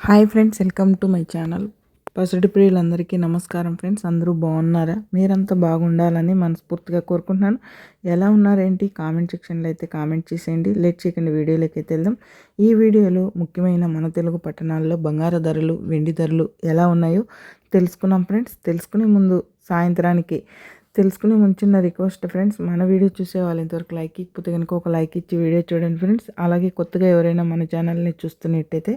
Hi friends welcome to my channel. పసుడి ప్రియులందరికీ నమస్కారం friends. అందరూ బాగున్నారా? మీరంతా బాగుండాలని మనస్ఫూర్తిగా కోరుకుంటున్నాను. ఎలా ఉన్నారేంటి? కామెంట్ సెక్షన్లో అయితే కామెంట్ చేసేయండి. లేట్ చేయకండి వీడియోలోకి అయితే వెళ్దాం. ఈ వీడియోలో ముఖ్యమైన మన తెలుగు పట్టణాల్లో బంగారు ధరలు వెండి ధరలు ఎలా ఉన్నాయో తెలుసుకున్నాం ఫ్రెండ్స్. తెలుసుకునే ముందు సాయంత్రానికి తెలుసుకుని ముంచున్న రిక్వెస్ట్ ఫ్రెండ్స్ మన వీడియో చూసే వాళ్ళు ఇంతవరకు లైక్ ఇకపోతే కనుక ఒక లైక్ ఇచ్చి వీడియో చూడండి ఫ్రెండ్స్. అలాగే కొత్తగా ఎవరైనా మన ఛానల్ని చూస్తున్నట్టయితే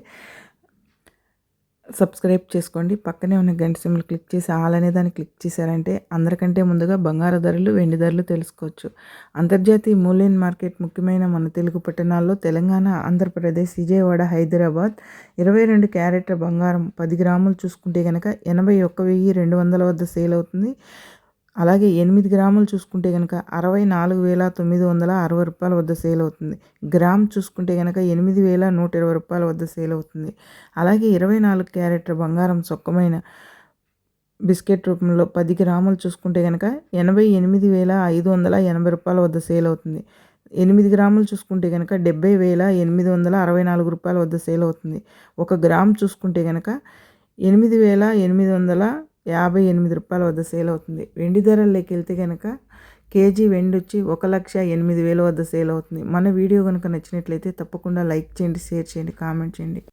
సబ్స్క్రైబ్ చేసుకోండి. పక్కనే ఉన్న గంట సింబల్ క్లిక్ చేసి ఆల్ అనే దాన్ని క్లిక్ చేశారంటే అందరికంటే ముందుగా బంగారు ధరలు వెండి ధరలు తెలుసుకోవచ్చు. అంతర్జాతీయ మూల్యం మార్కెట్ ముఖ్యమైన మన తెలుగు పట్టణాల్లో తెలంగాణ ఆంధ్రప్రదేశ్ విజయవాడ హైదరాబాద్ ఇరవై రెండు క్యారెట్ల బంగారం పది గ్రాములు చూసుకుంటే కనుక ఎనభై ఒక్క వెయ్యి రెండు వందల వద్ద సేల్ అవుతుంది. అలాగే ఎనిమిది గ్రాములు చూసుకుంటే కనుక అరవై నాలుగు వేల తొమ్మిది వందల అరవై రూపాయల వద్ద సేల్ అవుతుంది. గ్రామ్ చూసుకుంటే కనుక ఎనిమిది వేల నూట ఇరవై రూపాయల వద్ద సేల్ అవుతుంది. అలాగే ఇరవై నాలుగు క్యారెట్ల బంగారం సొక్కమైన బిస్కెట్ రూపంలో పది గ్రాములు చూసుకుంటే కనుక ఎనభై ఎనిమిది వేల ఐదు వందల ఎనభై రూపాయల వద్ద సేల్ అవుతుంది. ఎనిమిది గ్రాములు చూసుకుంటే కనుక డెబ్బై వేల ఎనిమిది వందల అరవై నాలుగు రూపాయల వద్ద సేల్ అవుతుంది. ఒక గ్రామ్ చూసుకుంటే కనుక ఎనిమిది వేల ఎనిమిది వందల యాభై ఎనిమిది రూపాయల వద్ద సేల్ అవుతుంది. వెండి ధరల్లోకి వెళ్తే కనుక కేజీ వెండి వచ్చి ఒక లక్ష ఎనిమిది వేల వద్ద సేల్ అవుతుంది. మన వీడియో కనుక నచ్చినట్లయితే తప్పకుండా లైక్ చేయండి షేర్ చేయండి కామెంట్ చేయండి.